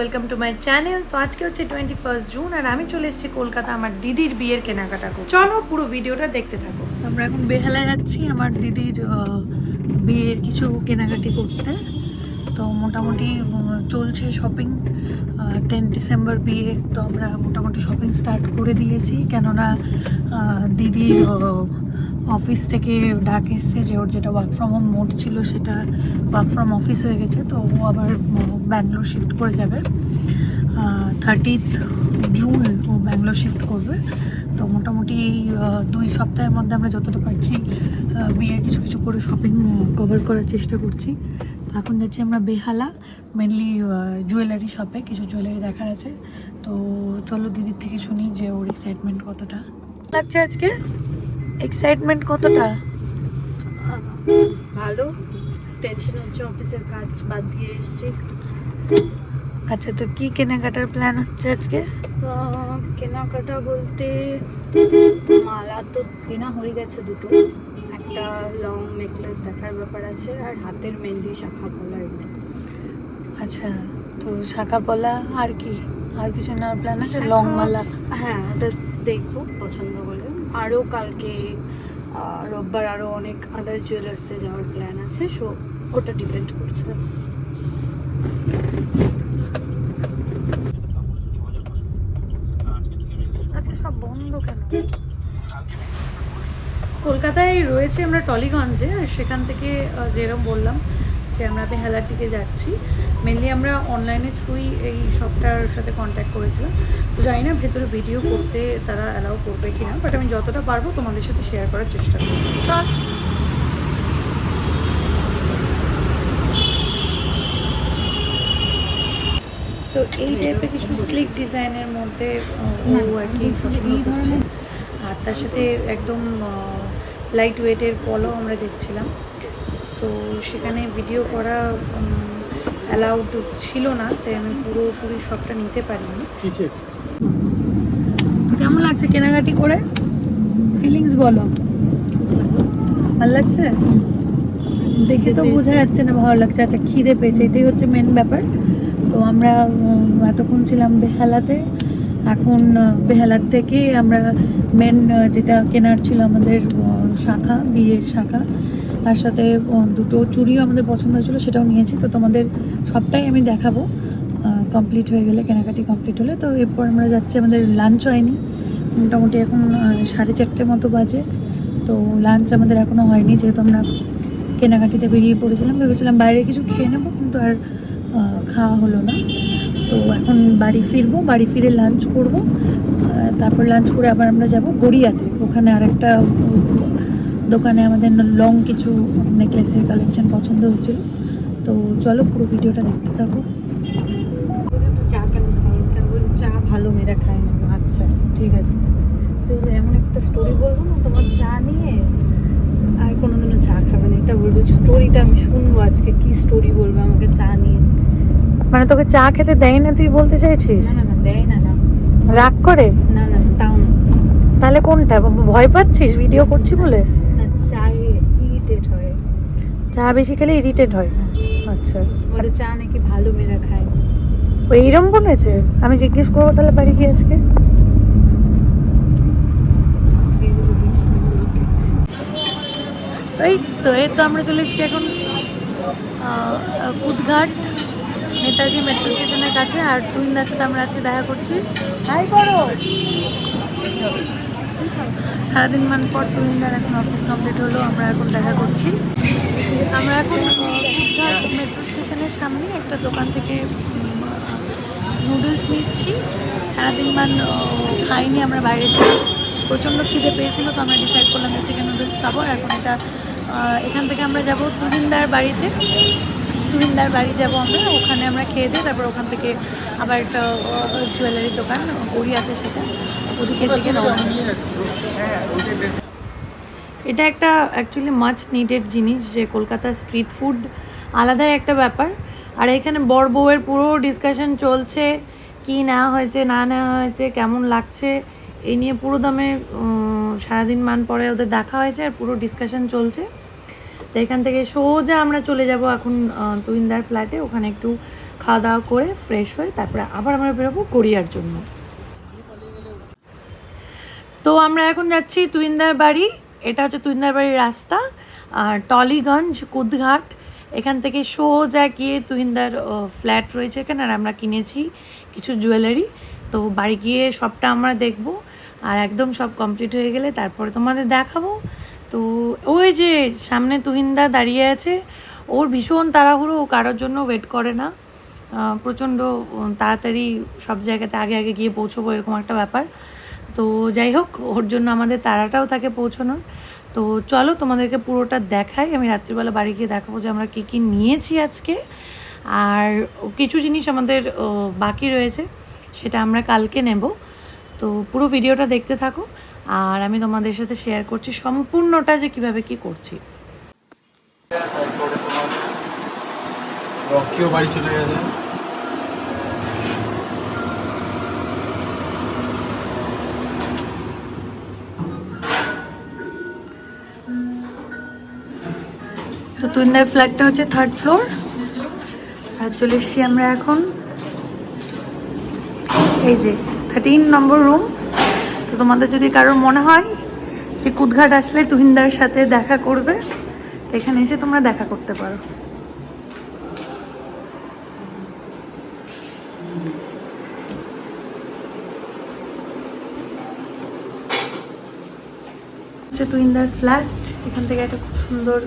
Welcome to my channel তো আজকে হচ্ছে টোয়েন্টি ফার্স্ট জুন আর আমি চলে এসেছি কলকাতা আমার দিদির বিয়ের কেনাকাটা করতে। চলো পুরো ভিডিওটা দেখতে থাকো। আমরা এখন বেহালায় যাচ্ছি আমার দিদির বিয়ের কিছু কেনাকাটি করতে। তো মোটামুটি চলছে শপিং টেন ডিসেম্বর বিয়ে, তো আমরা মোটামুটি শপিং স্টার্ট করে দিয়েছি। কেননা দিদির অফিস থেকে ডাক এসছে যে ওর যেটা ওয়ার্ক ফ্রম হোম মোড ছিল সেটা ওয়ার্ক ফ্রম অফিস হয়ে গেছে, তো ও আবার ব্যাঙ্গালোর শিফট করে যাবে। থার্টিথ জুন ও ব্যাঙ্গালোর শিফট করবে। তো মোটামুটি দুই সপ্তাহের মধ্যে আমরা যতটা পারছি বিয়ের কিছু কিছু করে শপিং কভার করার চেষ্টা করছি। তো এখন যাচ্ছি আমরা বেহালা মেনলি জুয়েলারি শপে কিছু জুয়েলারি দেখার আছে। তো চলো দিদির থেকে শুনি যে ওর এক্সাইটমেন্ট কতটা। লাগছে আজকে? এক্সাইটমেন্ট কতটা? ভালো। টেনশন হচ্ছে অফিসের কাজ বাদ দিয়ে এসেছি। আচ্ছা তো কি কেনাকাটার প্ল্যান হচ্ছে আজকে? কেনাকাটা বলতে মালা তো কেনা হয়ে গেছে দুটো। একটা লং নেকলেস দেখার ব্যাপার আছে আর হাতের মেহেন্দি শাখা পলা এগুলো। আচ্ছা তো শাখা পলা আর কি? আর কিছু নেওয়ার প্ল্যান আছে? লং মালা? হ্যাঁ ওটা দেখব পছন্দ হলে। আরও কালকে আহ, রোববার আরও অনেক আদার জুয়েলার্সে যাওয়ার প্ল্যান আছে সো ওটা ডিপেন্ড করছে। আচ্ছা সব বন্ধ কেন? কলকাতায় রয়েছে আমরা টলিগঞ্জে সেখান থেকে যেরকম বললাম যে আমরা বেহালার দিকে যাচ্ছি। মেনলি আমরা অনলাইনে থ্রুই এই শপটার সাথে কন্ট্যাক্ট করেছিলাম। তো জানি না ভেতরে ভিডিও করতে তারা অ্যালাউ করবে কি না বাট আমি যতটা পারব তোমাদের সাথে শেয়ার করার চেষ্টা করব। চল। তো এই টাইপের কিছু স্লিক ডিজাইনের মধ্যে ও আর কি পছন্দ করছে। আর তার সাথে একদম লাইট ওয়েটের পলো আমরা দেখছিলাম। তো সেখানে ভিডিও করা অ্যালাউড ছিল না তাই আমি পুরোপুরি সবটা নিতে পারিনি। কেমন লাগছে কেনাকাটি করে? ফিলিংস বলো। ভালো লাগছে? দেখে তো বোঝা যাচ্ছে না ভালো লাগছে। আচ্ছা খিদে পেয়েছে এটাই হচ্ছে মেন ব্যাপার। তো আমরা এতক্ষণ ছিলাম বেহালাতে। এখন বেহালার থেকে আমরা মেন যেটা কেনার ছিল আমাদের শাখা বিয়ের শাখা। তার সাথে দুটো চুড়িও আমাদের পছন্দ হয়েছিল সেটাও নিয়েছি। তো তোমাদের সবটাই আমি দেখাবো। কমপ্লিট হয়ে গেলে কেনাকাটি কমপ্লিট হলে। তো এরপর আমরা যাচ্ছি আমাদের লাঞ্চ হয়নি। মোটামুটি এখন সাড়ে চারটে মতো বাজে। তো লাঞ্চ আমাদের এখনও হয়নি যেহেতু আমরা কেনাকাটিতে বেরিয়ে পড়েছিলাম। ভেবেছিলাম বাইরে কিছু খেয়ে নেব কিন্তু আর খাওয়া হলো না। তো এখন বাড়ি ফিরবো বাড়ি ফিরে লাঞ্চ করব। তারপর লাঞ্চ করে আবার আমরা যাব গড়িয়াতে। ওখানে আরেকটা উম, দোকানে আমাদের লং কিছু নেকলেসের কালেকশন পছন্দ হয়েছিল। তো চলো পুরো ভিডিওটা দেখতে থাকো। চা কেন খাই কেন বলছি চা ভালো মেয়েরা খায় না। আচ্ছা ঠিক আছে। তো এমন একটা স্টোরি বলব না? তোমার চা নিয়ে আর কোনোদিনও চা খাবে না। এটা বলব স্টোরিটা আমি শুনব আজকে। কি স্টোরি বলব আমাকে চা নিয়ে? মানে তোকে চা খেতে দেয় না তুই বলতে চাইছিস? না না না দেয় না না। রাগ করে? না না তাও না। তাহলে কোনটা? ভয় পাচ্ছিস? ভিডিও করছি বলে না চায়ে ইরিটেট হয় চা বেশি খেলে ইরিটেট হয়। না আচ্ছা। বলে চা নাকি ভালো মেয়েরা খায়। ও এইরম বলেছে? আমি জিজ্ঞেস করব তাহলে বাড়ি গিয়ে আজকে। এই তো এই তো আমরা চলে এসেছি এখন আহ, কুদঘাট নেতাজি মেট্রো স্টেশনের কাছে আর তুহিনদার সাথে আমরা আজকে দেখা করছি। হাই করো। সারাদিন মান পর তুহিনদার এখন অফিস কমপ্লিট হলো আমরা এখন দেখা করছি। আমরা এখন মেট্রো স্টেশনের সামনে একটা দোকান থেকে নুডলস নিচ্ছি। সারাদিন মান খাইনি, আমরা বাইরে ছিলাম। প্রচণ্ড খিদে পেয়েছিল, তো আমরা ডিসাইড করলাম যে চিকেন নুডলস খাব। আর এখন এটা এখান থেকে আমরা যাব তুহিনদার বাড়িতে। তুহিনদার বাড়ি যাব আমরা, ওখানে আমরা খেয়ে দিই তারপর ওখান থেকে আবার একটা জুয়েলারি দোকান গড়িয়াতে সেটা। ওদিকের দিকে রওনা। দিই। এটা একটা অ্যাকচুয়ালি মাছ নিডেড জিনিস যে কলকাতার স্ট্রিট ফুড আলাদাই একটা ব্যাপার। আর এখানে বর বউয়ের পুরো ডিসকাশন চলছে কি নেওয়া হয়েছে না নেওয়া হয়েছে কেমন লাগছে এই নিয়ে পুরো দামে সারাদিন মান পরে ওদের দেখা হয়েছে আর পুরো ডিসকাশন চলছে। তো এখান থেকে সোজা আমরা চলে যাব এখন আহ, তুহিনদার ফ্ল্যাটে ওখানে একটু খাওয়া দাওয়া করে ফ্রেশ হয়ে তারপরে আবার আমরা বেরোবো গড়িয়ার জন্য। তো আমরা এখন যাচ্ছি তুইন্দার বাড়ি। এটা হচ্ছে তুইন্দার বাড়ির রাস্তা, আর টলিগঞ্জ, কুদঘাট, এখান থেকে সোজা গিয়ে তুহিন্দার ফ্ল্যাট রয়েছে এখানে, আর আমরা কিনেছি কিছু জুয়েলারি তো বাড়ি গিয়ে সবটা আমরা দেখব, আর একদম সব কমপ্লিট হয়ে গেলে তারপরে তোমাদের দেখাবো। তো ওই যে সামনে তুহিন্দা দাঁড়িয়ে আছে, ওর ভীষণ তাড়াহুড়ো, ও কারোর জন্য ওয়েট করে না। প্রচণ্ড তাড়াতাড়ি সব জায়গাতে আগে আগে গিয়ে পৌঁছবো, এরকম একটা ব্যাপার। তো যাই হোক, ওর জন্য আমাদের তারাটাও থাকে পৌঁছানোর। তো চলো তোমাদেরকে পুরোটা দেখাই। আমি রাত্রিবেলা বাড়ি গিয়ে দেখাবো যে আমরা কী কী নিয়েছি আজকে। আর কিছু জিনিস আমাদের বাকি রয়েছে, সেটা আমরা কালকে নেব। তো পুরো ভিডিওটা দেখতে থাকো। আর আমি তোমাদের সাথে শেয়ার করছি সম্পূর্ণটা যে কীভাবে কি করছি। রকিও বাড়ি চলে গেছে। তো তুইন্দার ফ্ল্যাটটা হচ্ছে থার্ড ফ্লোর আর চলে এসেছি আমরা এখন এই যে থার্টিন নম্বর রুম তো তোমাদের যদি কারোর মনে হয় যে কুদঘাট আসলে তুহিন্দার সাথে দেখা করবে এখানে এসে তোমরা দেখা করতে পারো। হচ্ছে ফ্ল্যাট। এখান থেকে একটা খুব সুন্দর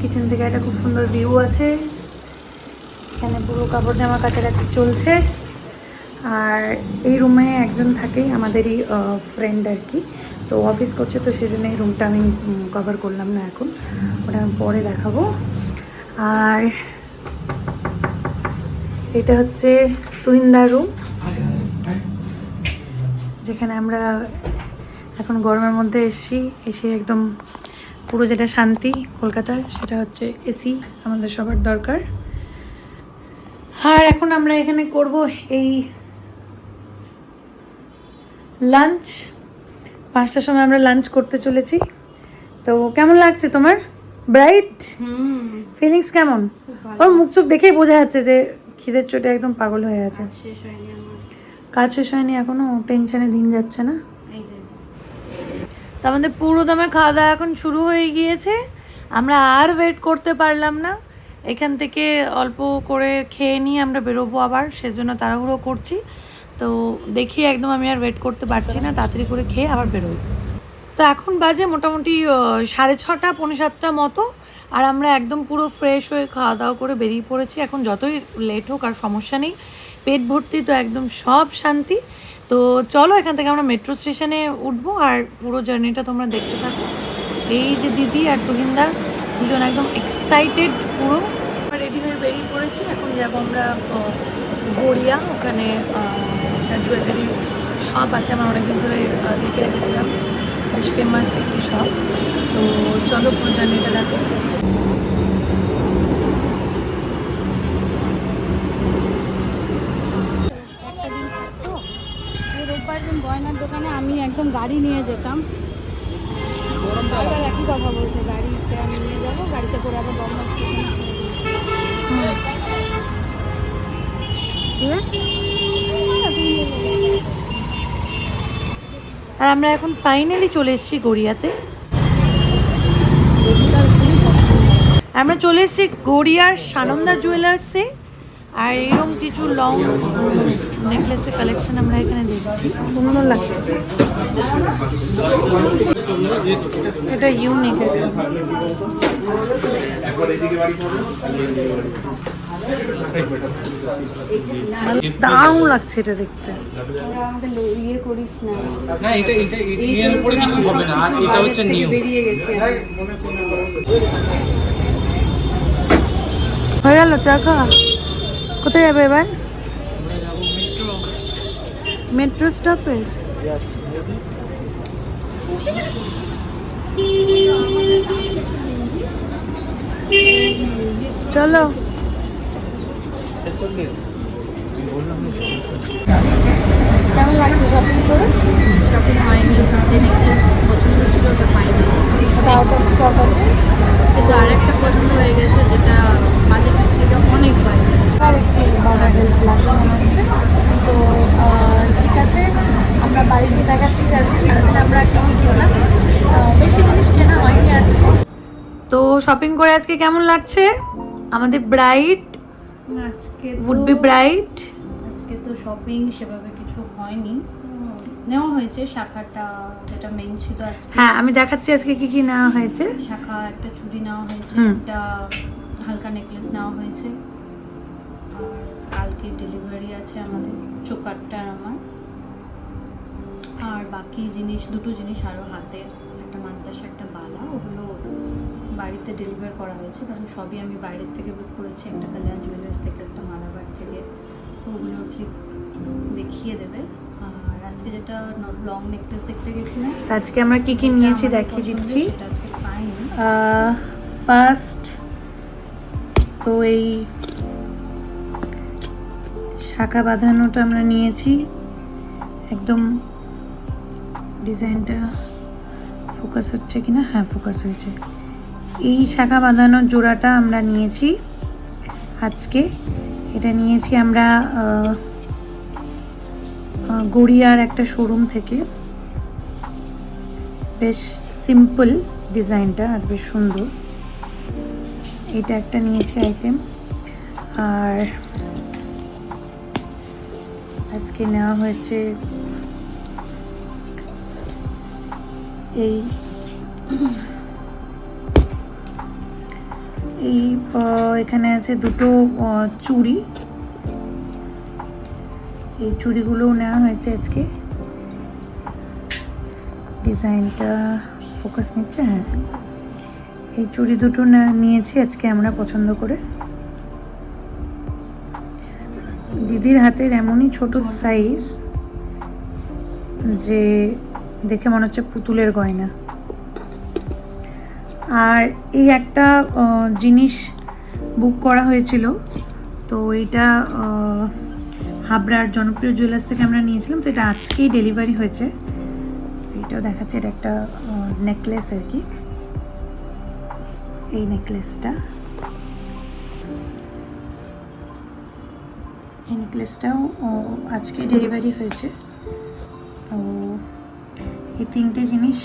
কিচেন থেকে একটা খুব সুন্দর ভিউ আছে। এখানে পুরো কাপড় জামা কাছাকাছি চলছে। আর এই রুমে একজন থাকেই আমাদেরই ফ্রেন্ড আর কি। তো অফিস করছে তো সেই জন্য এই রুমটা আমি কভার করলাম না এখন। ওটা আমি পরে দেখাবো। আর এটা হচ্ছে তুহিন্দার রুম যেখানে আমরা এখন গরমের মধ্যে এসছি, এসে একদম পুরো যেটা শান্তি কলকাতার সেটা হচ্ছে এসি আমাদের সবার দরকার। আর এখন আমরা এখানে করব এই লাঞ্চ পাঁচটার সময় আমরা লাঞ্চ করতে চলেছি। তো কেমন লাগছে তোমার? ব্রাইট হুম। ফিলিংস কেমন? ওর মুখ চোখ দেখেই বোঝা যাচ্ছে যে খিদের চোটে একদম পাগল হয়ে আছে। কাজ শেষ হয়নি এখনও টেনশনে দিন যাচ্ছে না। তো আমাদের পুরো দমে খাওয়া দাওয়া এখন শুরু হয়ে গিয়েছে। আমরা আর ওয়েট করতে পারলাম না। এখান থেকে অল্প করে খেয়ে নিয়ে আমরা বেরোবো আবার, সেজন্য তাড়াহুড়ো করছি। তো দেখি একদম আমি আর ওয়েট করতে পারছি না, তাড়াতাড়ি করে খেয়ে আবার বেরোই। তো এখন বাজে মোটামুটি সাড়ে ছটা, পৌনে সাতটা মতো, আর আমরা একদম পুরো ফ্রেশ হয়ে খাওয়া দাওয়া করে বেরিয়ে পড়েছি। এখন যতই লেট হোক আর সমস্যা নেই, পেট ভর্তি তো একদম সব শান্তি। তো চলো এখান থেকে আমরা মেট্রো স্টেশনে উঠবো আর পুরো জার্নিটা তোমরা দেখতে থাকো। এই যে দিদি আর তুহিন্দা দুজন একদম এক্সাইটেড পুরো। রেডি হয়ে বেরিয়ে পড়েছি, এখন যাব আমরা গড়িয়া। ওখানে জুয়েলারি শপ আছে, আমার অনেকদিন ধরে দেখে রেখেছিলাম। বেশ ফেমাস একটি শপ তো চলো পুরো জার্নিটা দেখো একটা দিন থাকতো দিন গয়নার দোকানে আমি একদম গাড়ি নিয়ে যেতাম। একই কথা বলছে গাড়িতে আমি নিয়ে যাব, গাড়িতে করে আবার আছে? আর আমরা এখন ফাইনালি চলে এসেছি গড়িয়াতে। আমরা চলে এসেছি গড়িয়ার সানন্দা জুয়েলার্সে আর এরকম কিছু লং নেকলেসের কালেকশন আমরা এখানে দেখছি। সুন্দর লাগছে। এটা ইউনিক দারুণ লাগছে এটা দেখতে। ইয়ে করিস না না এটা এটা এর উপরে কিছু হবে না আর এটা হচ্ছে নিউ বেরিয়ে গেছি। হয়ে গেল চা খাওয়া কোথায় যাবে এবার? মেট্রো স্টপেজ চলো। কেমন লাগছে শপিং করে? শপিং হয়নি যে নেকলেস ওটা স্টক আছে কিন্তু আরেকটা পছন্দ হয়ে গেছে যেটা অনেক তো ঠিক আছে আমরা দেখাচ্ছি যে আজকে আমরা বেশি জিনিস কেনা হয়নি আজকে তো শপিং করে আজকে কেমন লাগছে? আমাদের ব্রাইট আজকে উড বি ব্রাইট আজকে তো শপিং সেভাবে কিছু হয়নি। নেওয়া হয়েছে শাখাটা যেটা মেইন ছিল আজকে। হ্যাঁ আমি দেখাচ্ছি আজকে কি কি নেওয়া হয়েছে। শাখা একটা চুড়ি নেওয়া হয়েছে একটা হালকা নেকলেস নেওয়া হয়েছে। আর কালকে ডেলিভারি আছে আমাদের চোকারটা আমার। আর বাকি জিনিস দুটো জিনিস আরও হাতের একটা মান্তাস একটা বালা ওগুলো বাড়িতে ডেলিভার করা হয়েছে। কারণ সবই আমি বাইরের থেকে বুক করেছি একটা কালিয়া জুয়েলার্স থেকে একটা মালাবার থেকে। তো ওগুলো ক্লিপ দেখিয়ে দেবে। আজকে যেটা লং নেকলেস দেখতে গেছিলাম। আজকে আমরা কি কি নিয়েছি দেখিয়ে দিচ্ছি। ফার্স্ট তো এই শাখা বাঁধানোটা আমরা নিয়েছি। একদম ডিজাইনটা ফোকাস হচ্ছে কি না হ্যাঁ ফোকাস হয়েছে। এই শাখা বাঁধানোর জোড়াটা আমরা নিয়েছি। আজকে এটা নিয়েছি আমরা গড়িয়ার একটা শোরুম থেকে। বেশ সিম্পল ডিজাইনটা আর বেশ সুন্দর। এটা একটা নিয়েছি আইটেম আর আজকে নেওয়া হয়েছে এই এই এখানে আছে দুটো চুড়ি। এই চুড়িগুলোও নেওয়া হয়েছে আজকে। ডিজাইনটা ফোকাস নিচ্ছে হ্যাঁ। এই চুড়ি দুটো নিয়েছি আজকে আমরা পছন্দ করে। দিদির হাতের এমনই ছোট সাইজ যে দেখে মনে হচ্ছে পুতুলের গয়না। আর এই একটা জিনিস বুক করা হয়েছিল তো আহ, হাবড়ার জনপ্রিয় জুয়েলার্স থেকে আমরা নিয়েছিলাম, তো এটা আজকেই ডেলিভারি হয়েছে। এটাও দেখাচ্ছে, এটা একটা নেকলেস আর কি। এই নেকলেসটা এই নেকলেসটাও আজকে ডেলিভারি হয়েছে। তো এই তিনটে জিনিস,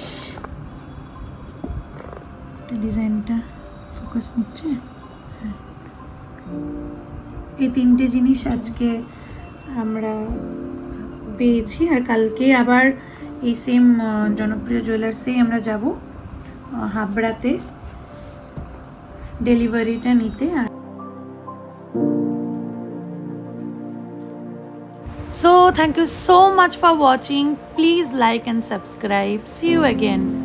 ডিজাইনটা ফোকাস নিচ্ছে। হ্যাঁ। এই তিনটে জিনিস আজকে আমরা পেয়েছি আর কালকে আবার এই সেম জনপ্রিয় জুয়েলার্সেই আমরা যাব হাবড়াতে ডেলিভারিটা নিতে So, thank you so much for watching. Please like and subscribe. See you again.